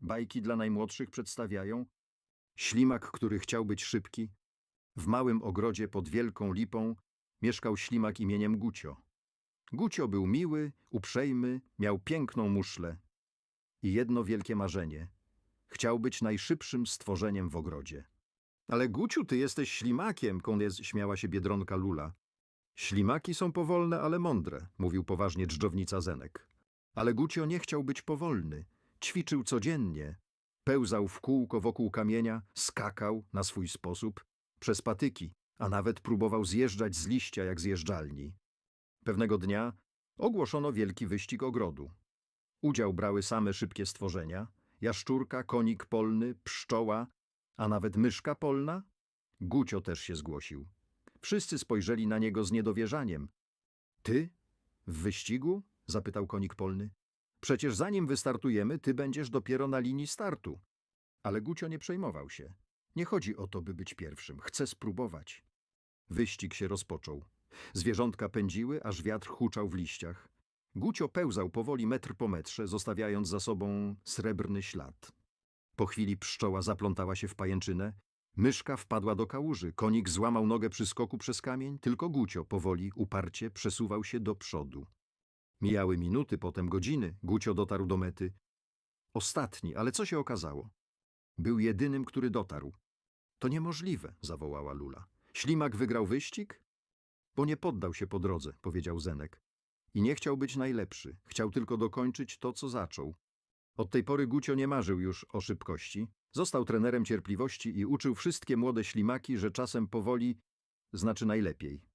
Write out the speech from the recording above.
Bajki dla najmłodszych przedstawiają ślimak, który chciał być szybki. W małym ogrodzie pod wielką lipą mieszkał ślimak imieniem Gucio. Gucio był miły, uprzejmy, miał piękną muszlę i jedno wielkie marzenie. Chciał być najszybszym stworzeniem w ogrodzie. Ale Guciu, ty jesteś ślimakiem, koniec śmiała się biedronka Lula. Ślimaki są powolne, ale mądre, mówił poważnie dżdżownica Zenek. Ale Gucio nie chciał być powolny. Ćwiczył codziennie. Pełzał w kółko wokół kamienia, skakał na swój sposób, przez patyki, a nawet próbował zjeżdżać z liścia jak zjeżdżalni. Pewnego dnia ogłoszono wielki wyścig ogrodu. Udział brały same szybkie stworzenia, jaszczurka, konik polny, pszczoła, a nawet myszka polna. Gucio też się zgłosił. Wszyscy spojrzeli na niego z niedowierzaniem. Ty? W wyścigu? zapytał konik polny. Przecież zanim wystartujemy, ty będziesz dopiero na linii startu. Ale Gucio nie przejmował się. Nie chodzi o to, by być pierwszym. Chcę spróbować. Wyścig się rozpoczął. Zwierzątka pędziły, aż wiatr huczał w liściach. Gucio pełzał powoli metr po metrze, zostawiając za sobą srebrny ślad. Po chwili pszczoła zaplątała się w pajęczynę, myszka wpadła do kałuży, konik złamał nogę przy skoku przez kamień, tylko Gucio powoli, uparcie przesuwał się do przodu. Mijały minuty, potem godziny, Gucio dotarł do mety. Ostatni, ale co się okazało? Był jedynym, który dotarł. To niemożliwe, zawołała Lula. Ślimak wygrał wyścig? Bo nie poddał się po drodze, powiedział Zenek. I nie chciał być najlepszy, chciał tylko dokończyć to, co zaczął. Od tej pory Gucio nie marzył już o szybkości. Został trenerem cierpliwości i uczył wszystkie młode ślimaki, że czasem powoli znaczy najlepiej.